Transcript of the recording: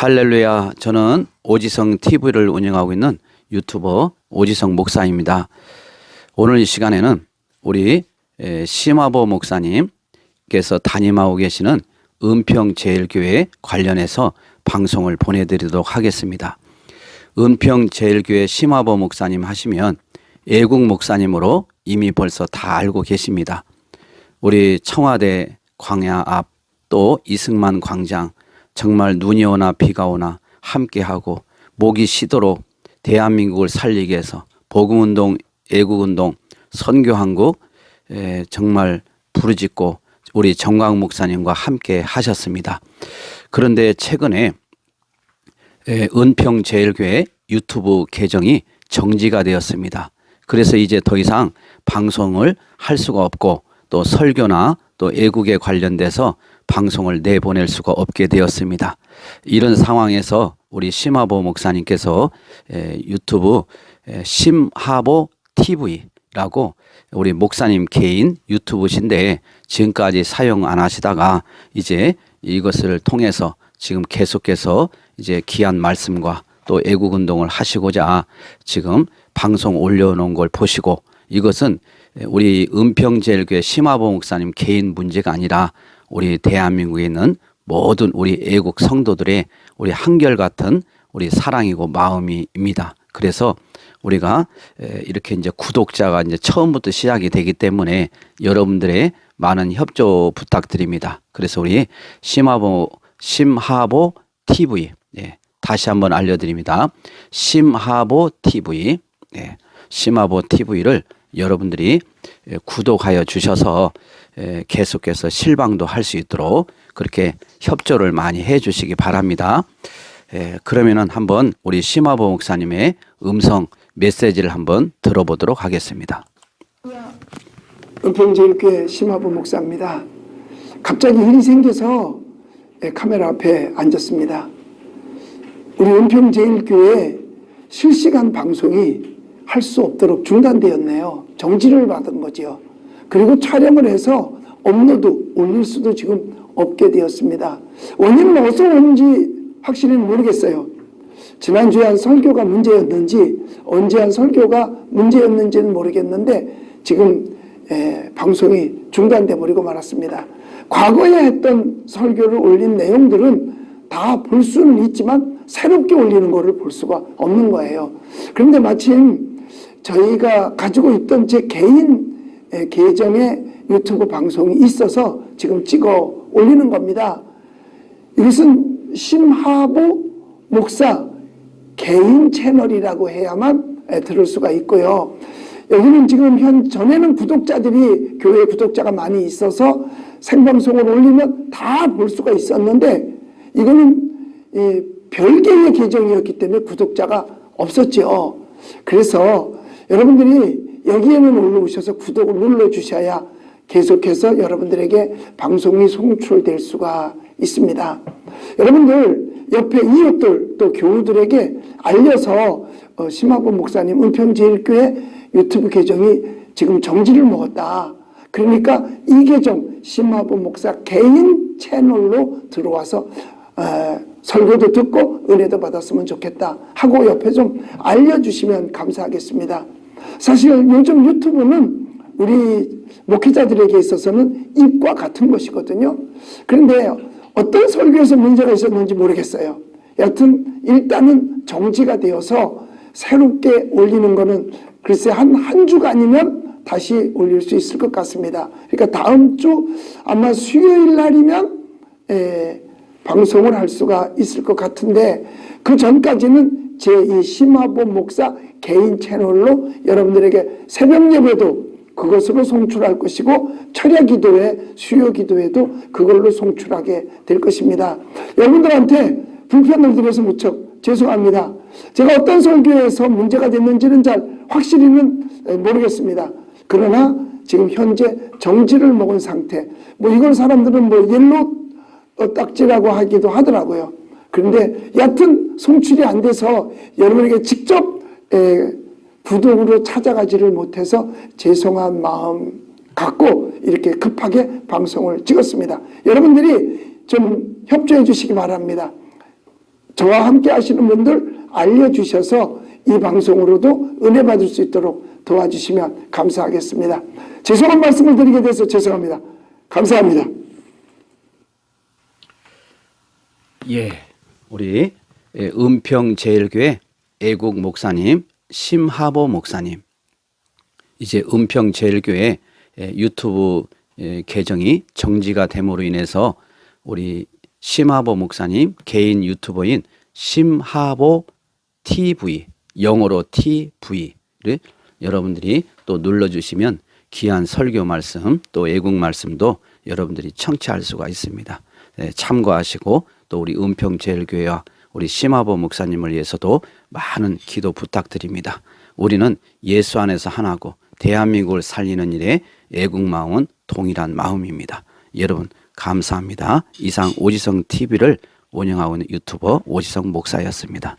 할렐루야. 저는 오지성 TV를 운영하고 있는 유튜버 오지성 목사입니다. 오늘 이 시간에는 우리 에, 심화보 목사님께서 담임하고 계시는 은평 제일교회 관련해서 방송을 보내드리도록 하겠습니다. 은평 제일교회 심화보 목사님 하시면 애국 목사님으로 이미 벌써 다 알고 계십니다. 우리 청와대 광야 앞 또 이승만 광장 정말 눈이 오나 비가 오나 함께하고 목이 쉬도록 대한민국을 살리기 위해서 복음운동, 애국운동, 선교한국 에, 정말 부르짖고 우리 정광 목사님과 함께 하셨습니다. 그런데 최근에 에, 은평제일교회 유튜브 계정이 정지가 되었습니다. 그래서 이제 더 이상 방송을 할 수가 없고 또 설교나 또 애국에 관련돼서 방송을 내보낼 수가 없게 되었습니다. 이런 상황에서 우리 심하보 목사님께서 에, 유튜브 에, 심하보 TV라고 우리 목사님 개인 유튜브신데 지금까지 사용 안 하시다가 이제 이것을 통해서 지금 계속해서 이제 귀한 말씀과 또 애국 운동을 하시고자 지금 방송 올려놓은 걸 보시고 이것은 우리 은평제일교회 심화보 목사님 개인 문제가 아니라 우리 대한민국에 있는 모든 우리 애국 성도들의 우리 한결같은 우리 사랑이고 마음입니다. 그래서 우리가 에, 이렇게 이제 구독자가 이제 처음부터 시작이 되기 때문에 여러분들의 많은 협조 부탁드립니다. 그래서 우리 심하보 심하보 TV 예, 다시 한번 알려드립니다. 심하보 TV 예, 심하보 TV를 여러분들이 예, 구독하여 주셔서 예, 계속해서 실방도 할 수 있도록 그렇게 협조를 많이 해 주시기 바랍니다. 예, 그러면은 한번 우리 심화보 목사님의 음성 메시지를 한번 들어보도록 하겠습니다. 은평제일교회 심화부 목사입니다. 갑자기 일이 생겨서 예, 카메라 앞에 앉았습니다. 우리 은평제일교회 실시간 방송이 할 수 없도록 중단되었네요. 정지를 받은 거지요. 그리고 촬영을 해서 업로드 올릴 수도 지금 없게 되었습니다. 원인은 어디서 오는지 확실히는 모르겠어요. 지난주에 한 설교가 문제였는지 언제 한 설교가 문제였는지는 모르겠는데 지금 에, 방송이 중단돼 버리고 말았습니다. 과거에 했던 설교를 올린 내용들은 다 볼 수는 있지만 새롭게 올리는 거를 볼 수가 없는 거예요. 그런데 마침 저희가 가지고 있던 제 개인 에, 계정에 유튜브 방송이 있어서 지금 찍어 올리는 겁니다. 이것은 심하보 목사 개인 채널이라고 해야만 에, 들을 수가 있고요. 여기는 지금 현 전에는 구독자들이 교회 구독자가 많이 있어서 생방송을 올리면 다 볼 수가 있었는데 이거는 이 별개의 계정이었기 때문에 구독자가 없었죠. 그래서 여러분들이 여기에는 올라오셔서 구독을 눌러 주셔야 계속해서 여러분들에게 방송이 송출될 수가 있습니다. 여러분들 옆에 이웃들 또 교우들에게 알려서 어, 심화부 목사님 은평제일교회 유튜브 계정이 지금 정지를 먹었다. 그러니까 이 계정 심화부 목사 개인 채널로 들어와서 어, 설교도 듣고 은혜도 받았으면 좋겠다 하고 옆에 좀 알려주시면 감사하겠습니다. 사실 요즘 유튜브는 우리 목회자들에게 있어서는 입과 같은 것이거든요. 그런데 어떤 설교에서 문제가 있었는지 모르겠어요. 여튼 일단은 정지가 되어서 새롭게 올리는 거는 글쎄 한 한 주간이면 다시 올릴 수 있을 것 같습니다. 그러니까 다음 주 아마 수요일 날이면 에, 방송을 할 수가 있을 것 같은데 그 전까지는 제이 심화보 목사 개인 채널로 여러분들에게 새벽 예배도 그것으로 송출할 것이고 철야 기도회, 수요 기도회도 그걸로 송출하게 될 것입니다. 여러분들한테 불편을 드려서 무척 죄송합니다. 제가 어떤 설교에서 문제가 됐는지는 잘 확실히는 모르겠습니다. 그러나 지금 현재 정지를 먹은 상태. 뭐 이걸 사람들은 뭐 옐로 딱지라고 하기도 하더라고요. 그런데 여하튼 송출이 안 돼서 여러분에게 직접 에, 구독으로 찾아가지를 못해서 죄송한 마음 갖고 이렇게 급하게 방송을 찍었습니다. 여러분들이 좀 협조해 주시기 바랍니다. 저와 함께 하시는 분들 알려주셔서 이 방송으로도 은혜 받을 수 있도록 도와주시면 감사하겠습니다. 죄송한 말씀을 드리게 돼서 죄송합니다. 감사합니다. 예, 우리 예, 은평제일교회 애국 목사님 심하보 목사님 이제 은평제일교회 예, 유튜브 예, 계정이 정지가 됨으로 인해서 우리 심하보 목사님 개인 유튜버인 심하보 TV 영어로 TV를 여러분들이 또 눌러주시면 귀한 설교 말씀 또 애국 말씀도 여러분들이 청취할 수가 있습니다. 네, 참고하시고 또 우리 은평제일교회와 우리 심하보 목사님을 위해서도 많은 기도 부탁드립니다. 우리는 예수 안에서 하나고 대한민국을 살리는 일에 애국 마음은 동일한 마음입니다. 여러분 감사합니다. 이상 오지성 TV를 운영하고 있는 유튜버 오지성 목사였습니다.